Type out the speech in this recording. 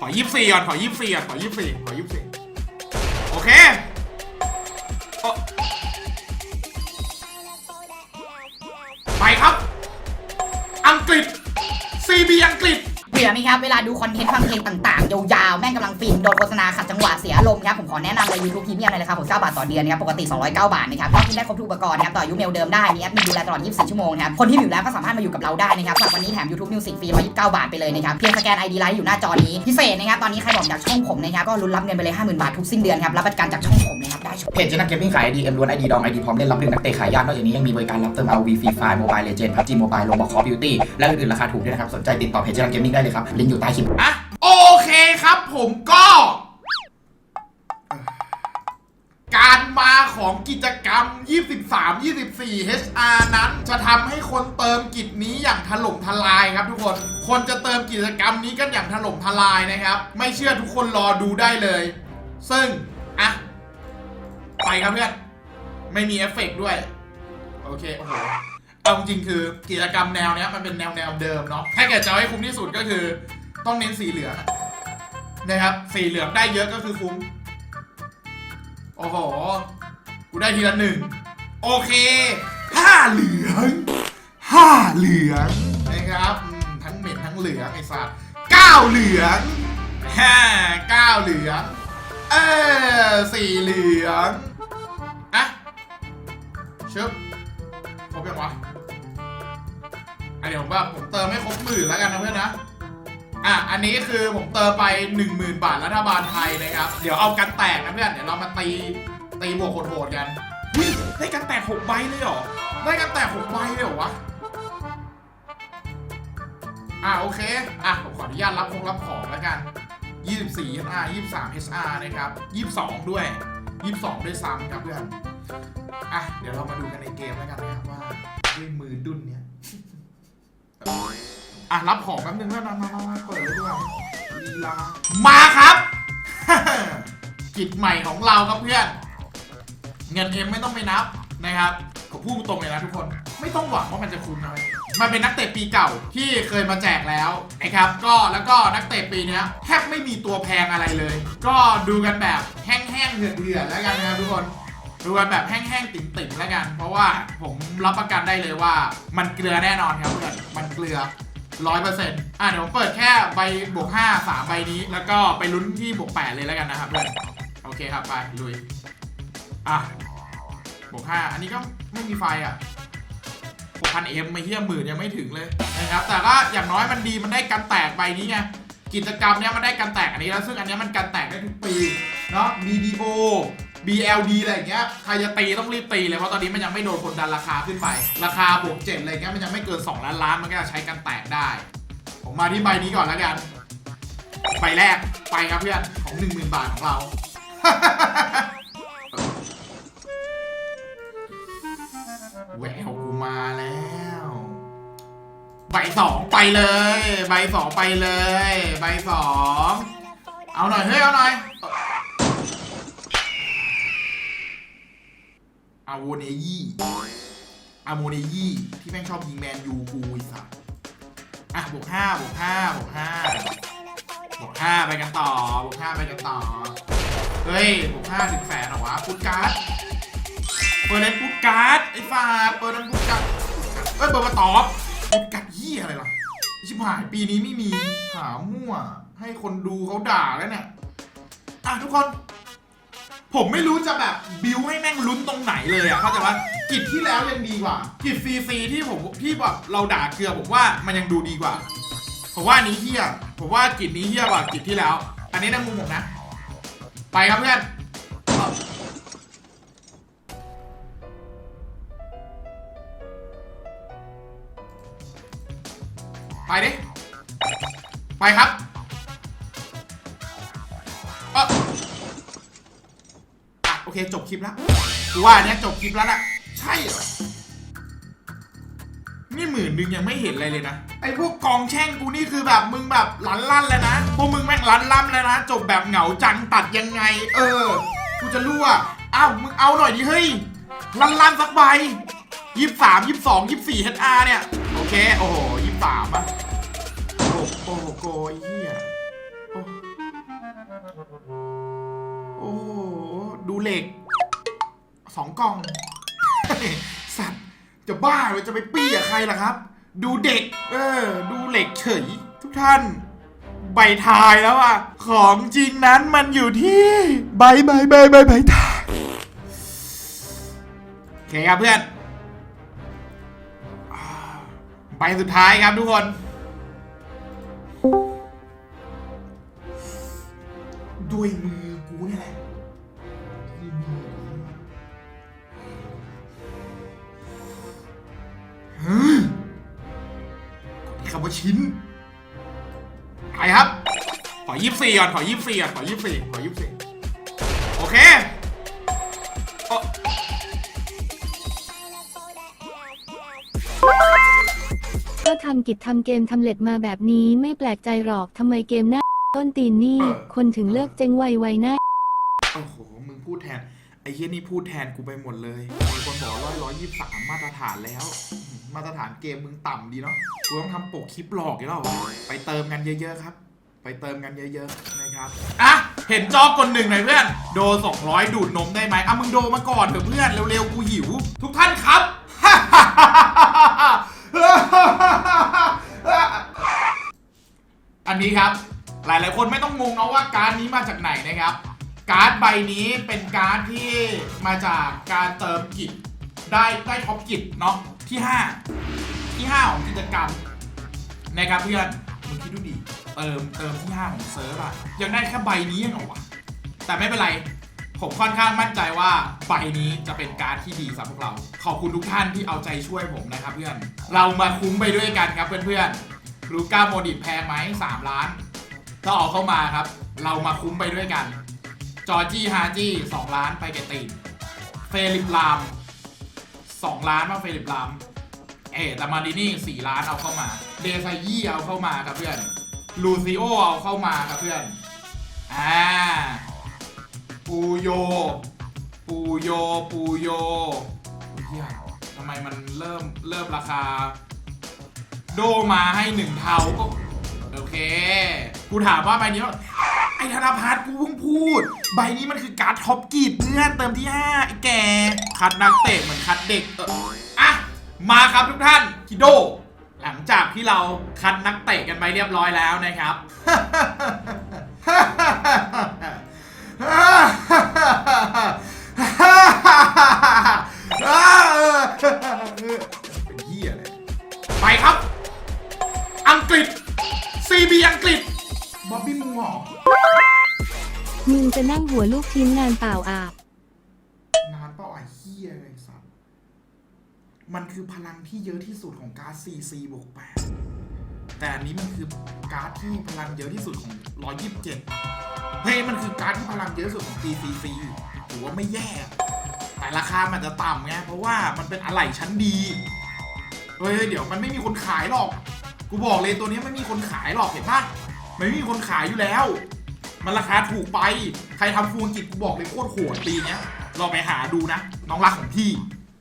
ขอยี่สิบสี่ก่อนขอยี่สิบสี่ก่อนขอยี่สิบสี่ขอยี่สิบสี่โอเคไปครับ อังกฤษ CB อังกฤษ บื่อไหมครับ เวลาดูคอนเทนต์ฟังเพลงต่างๆ ยาวๆ แม่งกำลังฟิน โดนโฆษณาขัดจังหวะเสียอารมณ์ครับ ผมขอแนะนำเลย YouTube พรีเมียมเลยนะครับผม9บาทต่อเดือนนะครับ ปกติ 209 บาทนะครับก็กินได้ครบทุกอุปกรณ์นะครับ ต่อยุเมลเดิมได้ มีแอปมีดูแลตลอด 24 ชั่วโมงนะครับ คนที่อยู่แล้วก็สามารถมาอยู่กับเราได้นะครับสำหรับวันนี้แถม YouTube Music ฟรี129 บาทไปเลยนะครับ เพียงสแกน ID ไลน์อยู่หน้าจอนี้ พิเศษนะครับ ตอนนี้ใครบอกอยากช่องผมนะครับ ก็ลุ้นรับเงินไปเลย 50,000 บาททุกสิ้นเดือนครับ รับประกันจากช่องผมนะครับ ได้เพจเจนักเกมมิ่งขายไอดีเอ็มล้วนไอดีดองไอดีพร้อมเล่นรับเรื่องนักเตะขายยากนอกจากนี้ยังมีบริการรับเติมเอาวีฟรีไฟล์โมบายเลเจนด์พับจีโมบายโลบอกคอบิวตี้และอื่นๆราคาถูกด้วยนะครับสนใจติดต่อเพจเจนักเกมมิ่งได้เลยครับ ลิงก์อยู่ใต้คลิปอะโอเคครับผมก็ การมาของกิจกรรม 23-24 HR นั้น จะทำให้คนเติมกิจนี้อย่างถล่มทลายครับทุกคน คนจะเติมกิจกรรมนี้กันอย่างถล่มทลายนะครับ ไม่เชื่อทุกคนรอดูได้เลย ซึ่ง อะ ไปครับเพื่อน ไม่มีเอฟเฟกด้วย โอเคโอ้โห เอาจริงคือกิจกรรมแนวเนี้ยมันเป็นแนวแนวเดิมเนาะถ้าเกิดจะให้คุ้มที่สุดก็คือ ต้องเน้นสีเหลืองนะครับ สีเหลืองได้เยอะก็คือคุ้ม โอ้โห กูได้ทีละหนึ่ง โอเค ห้าเหลือง ห้าเหลืองนะครับ ทั้งเหม็นทั้งเหลืองไอ้สัสเก้าเหลืองห้าเก้าเหลือง เออสี่เหลืองอะชึบ รบยังวะอะเดี๋ยวผมว่าผมเติมให้ครบหมื่นแล้วกันนะเพื่อนนะอะอันนี้คือผมเติมไป 10,000 บาทรัฐบาลไทยนะครับ เดี๋ยวเอากันแตกนะเพื่อนเดี๋ยวเรามาตีตีบวกโหดๆกันวิได้กันแตก6ใบเลยเหรอได้กันแตก6ใบเลยเหรอวะอะโอเคอะผมขออนุญาตรับคงรับของแล้วกัน24 HR 23 HR นะครับ 22 ด้วย 22 ด้วยซ้ำครับเพื่อน อะ เดี๋ยวเรามาดูกันในเกมแล้วกันนะครับว่าด้วยมือดุนเนี่ยอะ รับของแป๊บนึงแล้วนะมามามาเปิดเลยดีกว่าลีลามาครับ กิจใหม่ของเราครับเพื่อน เงินเอ็มไม่ต้องไปนับนะครับผมพูดตรงเลยนะทุกคน ไม่ต้องหวังว่ามันจะคุ้มนะมันเป็นนักเตะปีเก่าที่เคยมาแจกแล้วนะครับ ก็แล้วก็นักเตะปีเนี้ยแทบไม่มีตัวแพงอะไรเลย ก็ดูกันแบบแห้งๆเถื่อนๆแล้วกันนะครับทุกคน ดูกันแบบแห้งๆติ่มๆแล้วกัน เพราะว่าผมรับประกันได้เลยว่า มันเกลือแน่นอนครับเพื่อนมันเกลือร้อยเปอร์เซ็นต์อะเดี๋ยวผมเปิดแค่ใบบวกห้าสามใบนี้ แล้วก็ไปลุ้นที่บวกแปดเลยแล้วกันนะครับเพื่อนโอเคครับไปลุยอะบวกห้าอันนี้ก็ไม่มีไฟอะหกพันเอ็มไม่เฮี้ยหมื่นยังไม่ถึงเลยนะครับแต่ก็อย่างน้อยมันดีมันได้กันแตกใบนี้ไง กิจกรรมเนี้ยมันได้กันแตกอันนี้แล้วซึ่งอันเนี้ยมันกันแตกได้ทุกปีเนาะ BDO BLD อะไรอย่างเงี้ยใครจะตีต้องรีบตีเลยเพราะตอนนี้มันยังไม่โดนคนดันราคาขึ้นไป ราคาบวกเจ็ดอะไรเงี้ยมันยังไม่เกิน 2 ล้านล้านมันก็จะใช้กันแตกได้ ผมมาที่ใบนี้ก่อนแล้วกันใบแรกไปครับเพื่อนของ 10,000 บาทของเรา แววกูมาแล้ว ใบสองไปเลย ใบสองไปเลย ใบสองเอาหน่อยเฮ้ยเอาหน่อยอาโวเนยี่อาโมเนยี่ที่แม่งชอบยิงแมนยูกูอีสัสอะบวกห้าบวกห้าบวกห้าบวกห้าไปกันต่อบวกห้าไปกันต่อ เฮ้ยบวกห้าถึงแสนเหรอวะพุดการ์ดเปิดเล่นพุดการ์ดไอ้ฟาเปิดเล่นพุดการ์ดเอ้ยเปิดมาตอบ พุดการ์ดเหี้ยอะไรล่ะ ชิบหายปีนี้ไม่มี หามั่ว ให้คนดูเขาด่าแล้วเนี่ย อะทุกคน ผมไม่รู้จะแบบบิวให้แม่งลุ้นตรงไหนเลยอะเข้าใจว่ากิจที่แล้วยังดีกว่า กิจซีซีที่ผมที่แบบเราด่าเกลือผมว่ามันยังดูดีกว่า ผมว่านี้เฮี้ยผมว่ากิจนี้เฮี้ยกว่ากิจที่แล้ว อันนี้ในมุมผมนะ ไปครับเพื่อน ไปดิ ไปครับเอออะโอเค จบคลิปแล้วกูว่าเนี้ยจบคลิปแล้วล่ะ ใช่เหรอ นี่หมื่นนึงยังไม่เห็นอะไรเลยนะ ไอ้พวกกองแช่งกูนี่คือแบบมึงแบบหลันลั่นแล้วนะ พวกมึงแม่งลันล่ำแล้วนะ จบแบบเหงาจังตัดยังไง เออ กูจะรู้อะอ้าวมึงเอาหน่อยดิเฮ้ยลันลั่นสักใบยี่สามยี่สองยี่สี่เฮอาร์เนี่ย โอเค โอ้โหยี่สามอะ โอ้เียโอ้โอ้หดูเหล็กสองกล่อง สัตว์จะบ้าหรือจะไปปี้กับใครล่ะครับ ดูเด็ก เออ ดูเหล็กเฉย ทุกท่าน ใบทายแล้วอะ ของจริงนั้นมันอยู่ที่ใบใบใบใบใบทายโอเคครับเพื่อน ใบสุดท้ายครับทุกคน ด้วยมือกูนี่แหละด้วยมือกูนี่แหละฮึกดที่คำว่าชิ้นไปครับ ขอยี่สี่ก่อน ขอยี่สี่ก่อน ขอยี่สี่ขอยี่สี่โอเคโอก็ทำกิจทำเกมทำเล็ดมาแบบนี้ไม่แปลกใจหรอกทำไมเกมหน้า ต้นตีนนี่ คนถึงเลิกเจ๊งไวไวหน้า โอ้โห มึงพูดแทน ไอ้เฮียนี่พูดแทนกูไปหมดเลย มีคนบอกร้อยร้อยยี่สามมาตรฐานแล้ว มาตรฐานเกมมึงต่ำดีเนาะกูต้องทำปกคลิปหลอกอีกแล้วเหรอไปเติมกันเยอะๆครับ ไปเติมกันเยอะๆนะครับ อะ เห็นจอกนหนึ่งหน่อยเพื่อน โด200 ดูดนมได้ไหมอะมึงโดมาก่อนเถอะเพื่อน เร็วๆ กูหิว ทุกท่านครับ อันนี้ครับ หลายๆ คนไม่ต้องงงเนาะว่าการดนี้มาจากไหนนะครับ การ์ดใบนี้เป็นการ์ดที่มาจากการเติมกิจได้ได้ท็อปกิจเนาะที่ 5 ที่ 5 ของกิจกรรมนะครับเพื่อนมึงคิดดูดิเติมเติมที่ 5 ของเซิร์ฟอะยังได้แค่ใบนี้ยังเหรอวะแต่ไม่เป็นไรผมค่อนข้างมั่นใจว่าใบนี้จะเป็นการ์ดที่ดีสำหรับพวกเรา ขอบคุณทุกท่านที่เอาใจช่วยผมนะครับเพื่อน เรามาคุ้มไปด้วยกันครับเพื่อนๆลูก้าโมดิแพงไหม3ล้าน ก็เอาเข้ามาครับ เรามาคุ้มไปด้วยกัน จอร์จี้ฮาจี้สองล้านไปเกบตีนเฟลิปลามสองล้านมาเฟลิปลามเอตามาดินี่สี่ล้านเอาเข้ามา เดซายี่เอาเข้ามาครับเพื่อน ลูซิโอเอาเข้ามาครับเพื่อน อ่า ปูโย ปูโย ปูโยเฮียทำไมมันเริ่มเริ่มราคา โดมาให้หนึ่งเท่าก็โอเค กูถามว่าใบนี้ไอธนพัฒน์กูเพิ่งพูด ใบนี้มันคือการ์ดท็อปกีดเพื่อนเติมที่5ไอแกคัดนักเตะเหมือนคัดเด็กเอออะมาครับทุกท่านคิโด หลังจากที่เราคัดนักเตะกันไปเรียบร้อยแล้วนะครับ จะนั่งหัวลูกชิ้นงานเปล่าอาบนานเปล่าไอ้เหี้ยเลยสัตว์มันคือพลังที่เยอะที่สุดของการ์ด CC บวก8แต่อันนี้มันคือการ์ดที่พลังเยอะที่สุดของ 127 เฮ้ยมันคือการ์ดที่พลังเยอะที่สุดของ TCC ถือว่าไม่แย่ แต่ราคามันจะต่ำไง เพราะว่ามันเป็นอะไหล่ชั้นดี เฮ้ยเดี๋ยวมันไม่มีคนขายหรอก กูบอกเลยตัวนี้ไม่มีคนขายหรอกเห็นปะไม่มีคนขายอยู่แล้ว มันราคาถูกไป ใครทำฟูลกิจกูบอกเลยโคตรโหดปีเนี้ยลองไปหาดูนะ น้องรักของพี่